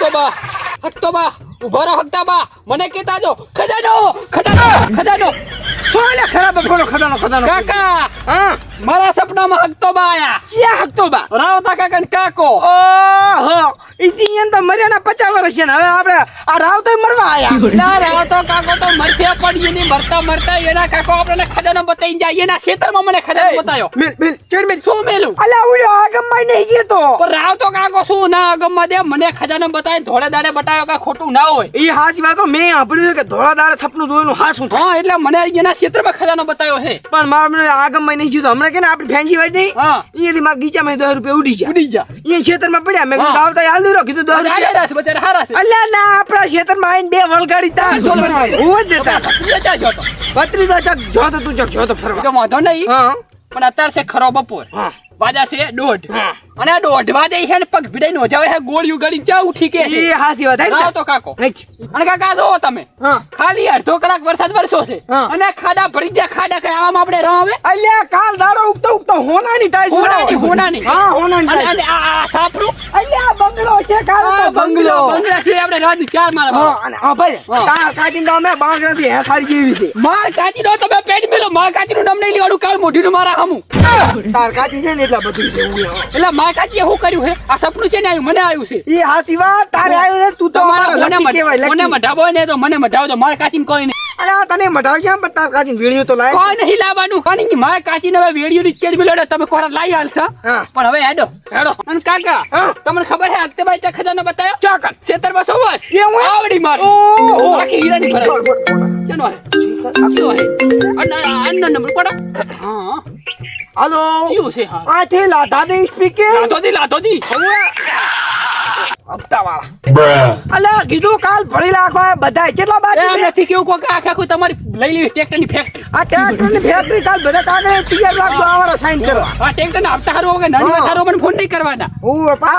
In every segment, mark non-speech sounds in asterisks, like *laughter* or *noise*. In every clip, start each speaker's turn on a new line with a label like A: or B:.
A: હકતો બા હકતો બા ઊભા રહો હકતા બા મને કેતા જો ખજાનો ખજાનો ખજાનો.
B: સોલે ખરાબ થોડો ખજાનો ખજાનો.
A: કાકા
B: હા?
A: મારા સપનામાં હકતો બા આયા.
B: ક્યાં હકતો બા
A: રાવતા કાકા કાકો.
B: ઓહો. ઈતિયન તો મર્યાના પચાસ વર્ષ છે ને. હવે આપણે આ રાવ તો મરવા આવ્યા *laughs*
A: ના રાવતો કાકો તો મરશે પડી ને મરતા મરતા. એના કાકો આપણને ખજાનો બતાવી જાય. એના ખેતરમાં મને ખજાનો બતાવ્યો
B: મિલ મિલ ચેર મિલ.
A: શું મેલું?
B: અલા ઉડ્યો આગમમાં નહીં તો.
A: પણ રાવતો કાકો શું ના આગમમાં દે? મને ખજાનો બતાવી ધોળે દાડે બતાવ્યો કે ખોટું ના હોય.
B: એ હાચી વાત તો મેં સાંભળ્યું કે ધોળા દાડે છપનું જોયેલું હાસું થાય.
A: હા એટલે મને એના ક્ષેત્રમાં ખજાનો બતાવ્યો છે.
B: પણ મારા આગમમાં નહીં જીતો હમણાં કે ને આપણી ફેન્સી વાળી નહીં
A: હા
B: અહીંયાથી મારા ગીચામાં દસ રૂપિયા ઉડી ગયા.
A: ઉડી જા
B: અહીંયા ખેતરમાં પડ્યા. મેં કીધું
A: હા.
B: દઉં કીધું રૂપિયા
A: રાજા છે બચારા હારા છે.
B: અલ્યા ના આપણા ખેતરમાં આવીને બે વળગાડી તા
A: સોલ
B: હું. જ દેતા.
A: જતા જોતો
B: પત્રી તો જો તો જોતો ફરવા.
A: તો વાંધો નહીં. પણ અત્યારે છે ખરો બપોર.
B: હા.
A: વાજા છે દોઢ. અને આ દોઢ વાજે છે ને પગ ભીડાઈ નો જાવે છે ગોળિયું ગળી જા ઉઠી કે
B: એ હાસી વાત હે
A: તો કાકો. અને કાકા જો તમે. ખાલી અડધો કલાક વરસાદ વરસો છે. અને ખાડા ભરી ગયા ખાડા કઈ આવામાં આપણે રહ આવે?
B: અલ્યા કાલ દાડો ઉગતો ઉગતો હોનાની ટાઈસ
A: હોનાની, હોનાની.
B: હા હોનાની
A: અને આ સાપરો?
B: અલ્યા બંગલો છે કાલ તો
A: બંગલો.
B: બંગલો
A: છે આપણે રાજ ચાર મારા
B: હા અને હા ભાઈ
A: હા.
B: કા કાચીન બાંગ અમે હે સારી જીવી છે.
A: માર કાચી નો તમે પેટ મેલો માર કાટી નું નામ નહીં લેવાનું કાલ મોઢીનું મારા હમું.
B: તાર કાટી છે ને એટલા બધું
A: એટલે માર કાચીએ શું કર્યું છે આ સપનું છે ને આવ્યું મને આવ્યું છે.
B: એ હા વાત. તારે આવ્યું ને? તું તો મારા
A: મને
B: લકી કહેવાય,
A: મને મઢાવો ને તો મને મઢાવો તો માર કાચીને કોઈ નહીં.
B: અરે તને મઢાવ કેમ પણ તાર કાચી વેડિયો તો લાય.
A: કોઈ નહીં લાવવાનું. કારણ કે માર કાચીને હવે વેડિયો ની ચેડ મિલોડે તમે કોરા લાવી
B: આલશા
A: પણ હવે હેડો. હેડો. અને કાકા
B: હા.
A: તમને ખબર છે અક્તેબાઈ ચા ખજાનો બતાયો
B: ચાકર
A: સેતર બસો
B: એ હું
A: આવડી મારી.
B: ઓ
A: બાકી ભરાય
B: બોલ, બોલ, બોલ.
A: હે? કયો હે અન અન નંબર પડો હા.
B: હાલો.
A: કયું છે
B: આ છે લાધાદી સ્પીકિંગ
A: લાધો દી લાધો દી.
B: હપ્તા વાળા અલ્યા કીધું કાલ ભરી નાખો આ બધાય. કેટલા બાકી
A: નથી કેવું કોઈ આખે આખું તમારી લઈ લેવી ટ્રેક્ટરની ફેક્ટરી
B: આ કાલ બધા કાગળ તૈયાર રાખજો આવવાના સાઈન કરવા.
A: આ ટ્રેક્ટર ના હપ્તા હારો વગર નાની ફોન નહીં કરવાના?
B: હું પા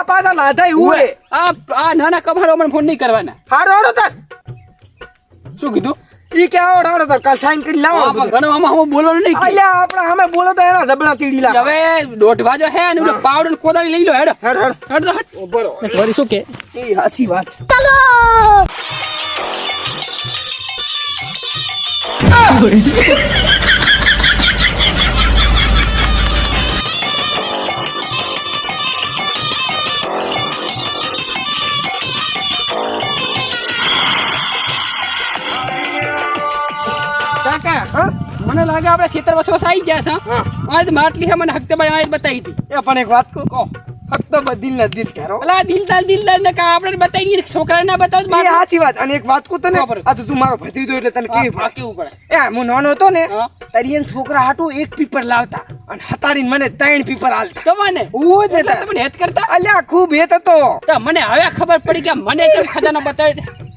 A: આ આ નાના કમારો પણ ફોન નહીં કરવાના.
B: હારો હારો તાર.
A: શું કીધું?
B: ઈ કે આવો હારો તો કાલ સાઈન કરી લાવો.
A: ગણવામાં હું બોલવાનું નહીં.
B: અલ્યા આપણે સામે બોલો તો એના જબડા તીડી લાવો.
A: હવે દોઢ વાજો હે ને ઓલો પાવડર ને કોદાળી લઈ લો હેડો.
B: હેડ હેડ.
A: હેડ તો હટ
B: બરો
A: વળી શું કે?
B: ઈ હાસી વાત.
A: કાકા *laughs* મને લાગે આપણે ખેતર વસો આવી ગયા છે આજ માટલી હે મને હકતે ભાઈ આજ બતાવી હતી
B: એ પણ એક વાત કહું ફક્ત દિલ ના દિલ કરો
A: અલા દિલદાર દિલદાર ને કા આપણે બતાવી નહીં છોકરા ના બતાવ મારે
B: સાચી વાત અને એક વાત કહું તને આ તો તું મારો ભત્રીજો એટલે તને કેવી
A: આ
B: પડે એ હું નાનો હતો ને
A: હા.
B: તારી એન છોકરા હાટુ એક પીપર લાવતા અને હતારીને મને ત્રણ પીપર આલતા
A: તમને
B: હું જ
A: તમને હેત કરતા
B: અલ્યા ખૂબ હેત હતો
A: મને હવે ખબર પડી કે મને કેમ ખજાનો બતાવી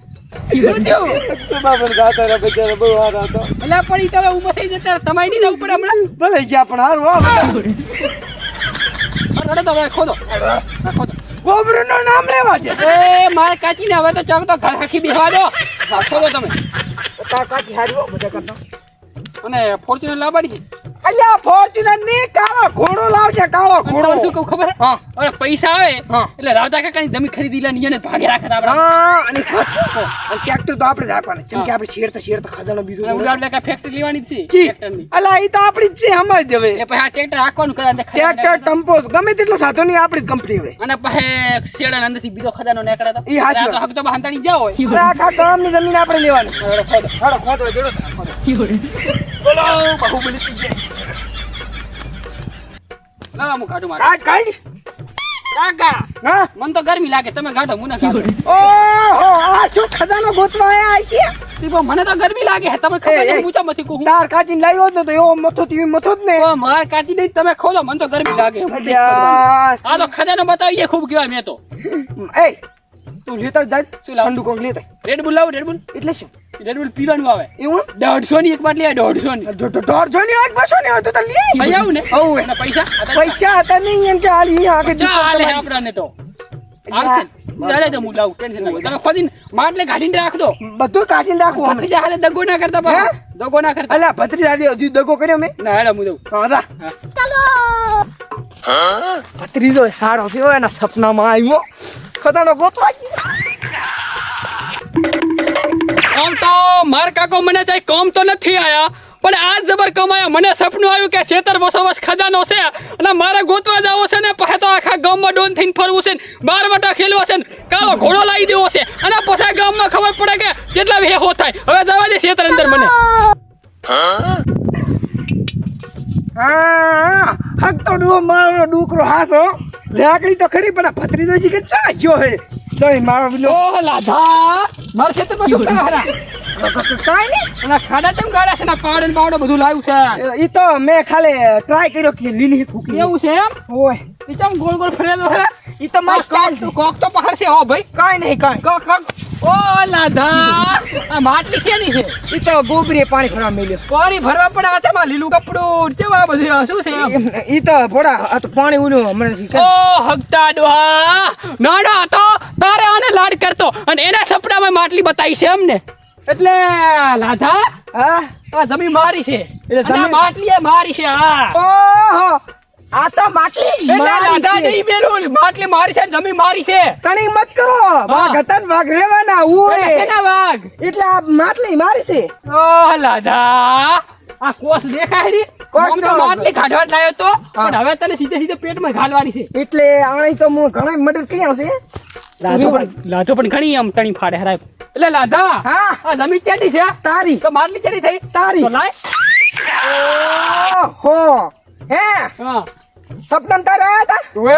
B: ગોબરું નું નામ લેવા છે.
A: એ મારે કાચીને હવે તો ચાક તો ઘર આખી બેહવા દો. ખોદો તમે.
B: કાકી હારી બધા કરતા
A: અને ફોર્ચ્યુનર લાવવાની
B: અલ્યા ફોર્ચ્યુનરની કાળો ઘોડો લાવજે કાળો ઘોડો
A: શું કહું ખબર?
B: હા.
A: અરે પૈસા આવે. એટલે રાવતા કાકાની જમીન ખરીદી લે ને ભાગે રાખે આપણે.
B: હા અને ટ્રેક્ટર તો આપણે રાખવાના. જેમ કે આપણે શેરતા શેરતા ખજાનો બીજો
A: એટલે આપણે ફેક્ટરી લેવાની છે? ટ્રેક્ટરની
B: અલા એ તો આપણી જ છે સમજ દેવે
A: એટલે પછી આ ટ્રેક્ટર રાખવાનું કરે
B: ટ્રેક્ટર ટમ્પો ગમે તેટલો સાધો ની આપણી જ કંપની હોય
A: અને પછી શેડા અંદરથી બીજો ખજાનો નીકળે તો.
B: ઈ હાચી
A: તો હક તો બહાંતાણી જાવ હોય.
B: આખા ગામની જમીન આપણે લેવાની.
A: ખોદો.
B: ખોદો જોડો બોલો બહુ બોલી.
A: લાવો હું કાઢું મારે.
B: કાઢ કાઢ
A: કાકા
B: હા?
A: મને તો ગરમી લાગે તમે કાઢો મને કાઢો
B: ઓહો આ શું ખજાનો ગોતવા આયા છે?
A: તી મને તો ગરમી લાગે તમે ખબર
B: એ.
A: પૂછો મથી કહું?
B: તાર કાચીને લાવ્યો જ નતો એવો મથો તી મથો જ ને.
A: તો માર કાચી નહીં તમે ખોલો મને તો ગરમી લાગે નહીં આ તો ખજાનો બતાવીએ ખૂબ કેવા મેં તો.
B: એ તું લેતા જાય
A: શું લાવ?
B: ઠંડુ કોક લેતા.
A: રેડ બુલ લાવો રેડ બુલ
B: એટલે શું?
A: રેડ પીવાનું આવે
B: એવું
A: દોઢસો ની એક બાટલી આવે દોઢસો ની
B: દોઢસો ની વાત બસો ની હોય તો લઈ
A: લઈ આવું ને.
B: હોવે.
A: એના પૈસા?
B: પૈસા હતા નહીં. એમ કે હાલ અહીંયા આગળ
A: ચાલે
B: તમારી-
A: આપણાને તો. ચાલે તો હું લાવું ટેન્શન ના તમે ખોદીને માટલે કાઢીને રાખ દો
B: બધું કાઢીને રાખો
A: ભત્રીજા દગો ના કરતા
B: હે?
A: પાછા. દગો ના કરતા.
B: હજુ દગો કર્યો મેં?
A: ના હેડો હું દઉં
B: હા. ભત્રીજો સારો થયો એના સપનામાં આવ્યો. ખતાનો ગોતવા ગયો.
A: આમ તો માર કાકો મને જાય કોમ તો નથી આયા, પણ આ જબર કમાયા મને સપનું આવ્યું કે છેતર વસોવસ ખજાનો છે અને મારે ગોતવા જવો છે ને પછી તો આખા ગામમાં ડોન થઈને ફરવું છે બાર વટા ખેલવો છે કાળો ઘોડો લાવી દેવો છે. અને પછી ગામમાં ખબર પડે કે કેટલા વેહો થાય. હવે જવા દે છેતર અંદર મને.
B: હક તો ડુઓ મારો ડુકરો હાસો. લેકડી તો ખરી, પણ આ ભત્રીજો જી કે ચા ગયો હે? તોય મારો બીલો
A: ઓ લાધા! માર છેતરમાં શું કરે
B: કાઈ નહીં?
A: અને ખાડા તેમ ગાળ્યા છે ને પાવડે ને બધું લાવ્યું છે.
B: ઈ તો મેં ખાલી ટ્રાય કર્યો કે લીલી ફૂકી
A: એવું છે એમ?
B: ઓય.
A: ઈ ચમ ગોળ ગોળ ફરેલો હે
B: ઈ તો મારી સ્ટાઇલ
A: કોક કોક તો પહાડ છે હો ભાઈ.
B: કાઈ નહીં કાઈ.
A: કોક કોક. ઓ લાધા આ માટલી છે ની છે?
B: ઈ તો ગોબરીએ પાણી ભરવા મેલ્યો.
A: પાણી ભરવા પડે આ તેમાં લીલું કપડું. કેવા બધું શું છે?
B: ઈ તો ભોળા આ તો પાણી ઉડ્યું મને શીખે
A: ઓ હગતા ડોહા નાનો હતો તારે આને લાડ કરતો. અને એના સપનામાં માટલી બતાવી છે એમને. એટલે લાધા
B: હા?
A: આ જમીન મારી છે.
B: એટલે
A: માટલી મારી છે હા.
B: આ તો માટલી છે.
A: નહીં બેલું માટલી મારી છે જમીન મારી છે.
B: તણી મત કરો. વાઘ હતા ને વાઘ
A: રેવાના
B: ઓય
A: શેના વાઘ?
B: એટલે આ માટલી મારી છે.
A: ઓ લાદા આ કોસ દેખાય રી
B: કોસ
A: તો
B: તો-
A: માટલી કાઢવા લાયો તો પણ હવે તને સીધે સીધે પેટમાં ઘાલવાની છે.
B: એટલે આણે તો હું ઘણી મદદ કરી આવશે.
A: લાધો પણ ઘણી આમ તણી ફાડે હરાય. એટલે લાધા
B: હા.
A: આ જમીન ક્યાંથી છે?
B: તારી.
A: તો માટલી ક્યાંથી થઈ?
B: તારી.
A: તો લાય.
B: ઓહો. હે?
A: હા.
B: સપનમ તારે આયા હતા?
A: તું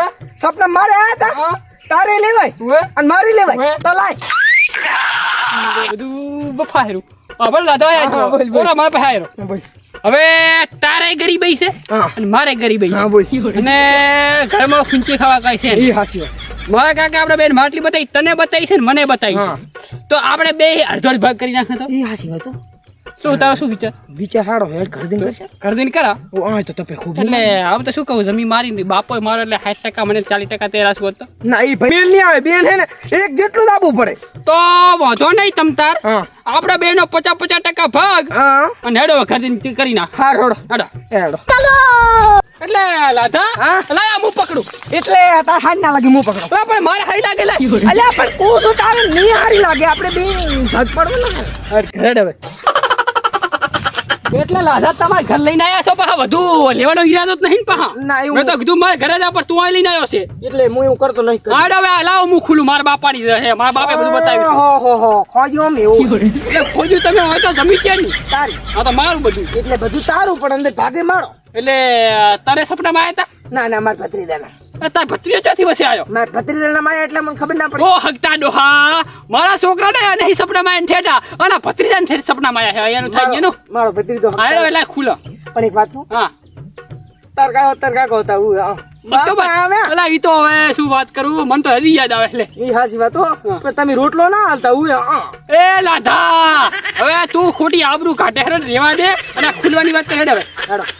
B: સપના મારે આયા હતા? તારે લેવાય
A: તું
B: અને મારી લેવાય. તો લાય.
A: બધું બફાયરું. અબલ લાદા આયા.
B: બોલ, બોલ.
A: મારા
B: બોલ.
A: હવે તારે ગરીબ છે અને મારે ગરીબાઈ
B: હા
A: છે.
B: બોલ.
A: અને ઘરમાં ખુંચી ખાવા કઈ છે.
B: એ હાચી વાત.
A: મારા કાકા આપણે બેન માટલી બતાવી તને બતાવી છે ને મને બતાવી તો આપણે બે અડધો ભાગ કરી નાખે તો?
B: એ હાચી વાત.
A: શું તારો શું વિચાર?
B: વિચાર હારો હેડ ઘર કરશે?
A: ઘર કરા?
B: ઓ આ તો તપે ખૂબ
A: એટલે આમ તો શું કહું જમીન મારી બાપો મારો એટલે સાઠ ટકા મને ચાલીસ ટકા તેરાસ ગોતો
B: ના એ ભાઈ બેન નહીં આવે બેન હે ને એક જેટલું જ પડે.
A: તો વાંધો નહીં તમ તાર.
B: હા.
A: આપણા બેનો પચાસ પચાસ ટકા ભાગ. અને હેડો ખરીદી કરી ના
B: હા રોડ
A: હેડો.
B: હેડો.
A: એટલે લાધા
B: હા?
A: લાયા હું પકડું.
B: એટલે તાર હાથ ના લાગે હું પકડો.
A: પણ મારે હાઈ લાગે
B: અલ્યા પણ તું શું તારે નહીં હારી લાગે? આપણે બે ભાગ પડવું ને
A: અરે ઘરે હવે. એટલે લાધા તમારે ઘર લઈને આવ્યા છો પાછા વધુ લેવાનો ઈરાદો જ નહીં
B: પા
A: મેં તો કીધું મારે ઘરે જા પણ તું આ લઈને આવ્યો છે.
B: એટલે હું એવું કરતો નહીં કરું.
A: હવે લાવ હું ખુલ્લું મારા બાપાની છે મારા બાપે બધું બતાવ્યું
B: હો હો હો ખોજ્યું આમ એવું.
A: એટલે ખોજ્યું તમે હોય તો જમી ક્યાં નહીં.
B: તારી.
A: હા તો મારું બધું.
B: એટલે બધું તારું પણ અંદર ભાગે મારો.
A: એટલે તારે સપનામાં આવ્યા
B: ના ના મારા ભત્રીજાના.
A: હતા તાર ભત્રીજો ક્યાંથી વસે આવ્યો
B: માર ભત્રીજાના માયા એટલે મને ખબર ના પડી.
A: ઓ હગતા ડોહા મારા છોકરાને નહીં સપનામાં એને ઠેઠા અને ભત્રીજાને ઠેઠ સપના માયા છે એનું થાય એનું
B: મારો- ભત્રીજો
A: આયો એટલે ખુલો
B: પણ એક વાત
A: હા.
B: હું હા.
A: બરાબર.
B: બાપા આવ્યા
A: અલા ઈ તો હવે શું વાત કરું? મને તો હજી યાદ આવે એટલે
B: ઈ હાચી વાત હો. તમે રોટલો ના હાલતા હું. હા.
A: હવે તું ખોટી આબરૂ કાઢે રેવા દે. અને ખુલવાની વાત કરે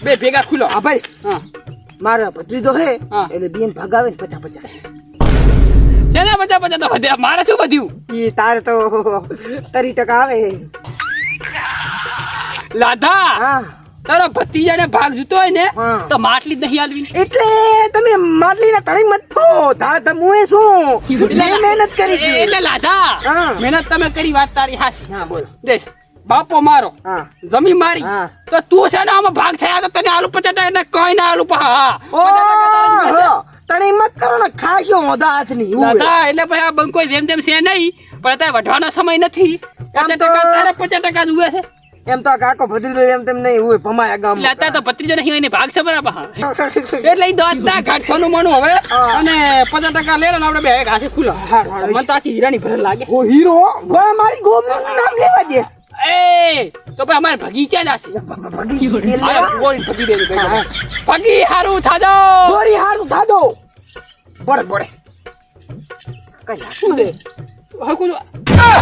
A: બે ભેગા ખુલો.
B: હા ભાઈ.
A: હા.
B: મારો ભત્રીજો હે. એટલે બેન ભગાવે ને પચા પચા
A: તેના પચા પચા તો વધ્યા? મારે શું વધ્યું?
B: એ તારે તો તરી ટકા આવે.
A: લાધા તારો ભત્રીજાને ભાગ જુતો હોય ને તો માટલી જ નહીં આલવી
B: એટલે તમે માટલી ના તળી મત થો. તારે તો મુએ શું? એટલે મહેનત કરી છે.
A: એટલે લાધા મહેનત તમે કરી વાત તારી હાસી
B: હા બોલો.
A: દેશ બાપો મારો જમી મારી. તો તું છે ને આમાં ભાગ થયા તો તને આલુ પચાસ ટકા કઈ ના આલુ પા હા. પચાસ ટકા તારા જ રહેશે.
B: ઓહો, તણી મત કરો ને ખાશો મોઢા હાથની
A: દાદા એટલે પછી આ બંકો જેમ તેમ છે નહીં પણ અત્યારે વઢવાનો સમય નથી. પચાસ ટકા તારે પચાસ ટકા જ ઉવે છે.
B: એમ તો કાકો ભત્રીજો એમ તેમ નહીં હોય ભમાયા ગામ
A: એટલે તો ભત્રીજો નહીં હોય ને ભાગ છે બરાબર *laughs* એટલે ઈ દોત ના ઘાટ સોનું મોનું હવે અને પચાસ ટકા લે આપણે બે ઘાસે ખુલ્લો.
B: હા.
A: તો આખી હીરાની ભરત લાગે.
B: ઓ હીરો મારી ગોબરીનું નામ લેવા દે.
A: એ તો ભાઈ અમારે ભગી જ જશે?
B: ભગી.
A: ગોળી ભગી દેવી ભગી હારું થાજો.
B: ગોળી હારું થાજો. બોરે બોરે. કઈ
A: શું છે? હરખું જો. આ!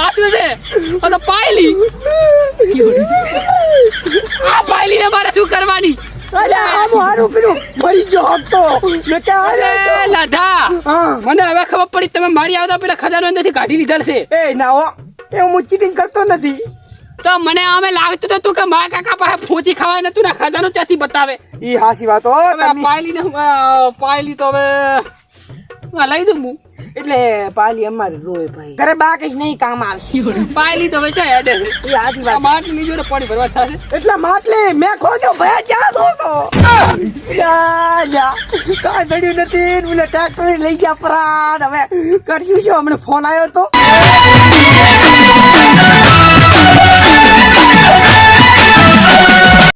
A: આ શું છે? આ પાયલી. આ પાયલીને મારે શું કરવાની?
B: અલ્યા આમ હારું પેલું મરી ગયો હતો. મેં કે
A: અરે
B: અરે
A: લાધા. મને હવે ખબર પડી તમે મારી આવતા પેલા ખજાનો અંદરથી કાઢી લીધા છે.
B: એ ના એ હું ચીટિંગ કરતો નથી.
A: તો મને આમે લાગતું તો તું કે મારા કાકા પાસે ફોચી ખાવાય નતું ને ખજાનો ત્યાંથી બતાવે?
B: ઈ હાસી વાત હો
A: પાયલી ને પાયલી તો હવે હા લઈ દઉં હું.
B: એટલે પાયલી અમારે રોય ભાઈ. ઘરે બા કઈ નહીં કામ આવશે.
A: પાયલી તો હવે છે
B: એ આજી
A: આ
B: વાત
A: માટલી જોડે પાણી ભરવા થશે.
B: એટલે માટલી મેં ખોજો ભાઈ જા દો તો જા જા. કાઈ પડ્યું નથી ને ટ્રેક્ટર લઈ ગયા પરાન હવે કરશું જો હમણાં ફોન આવ્યો તો.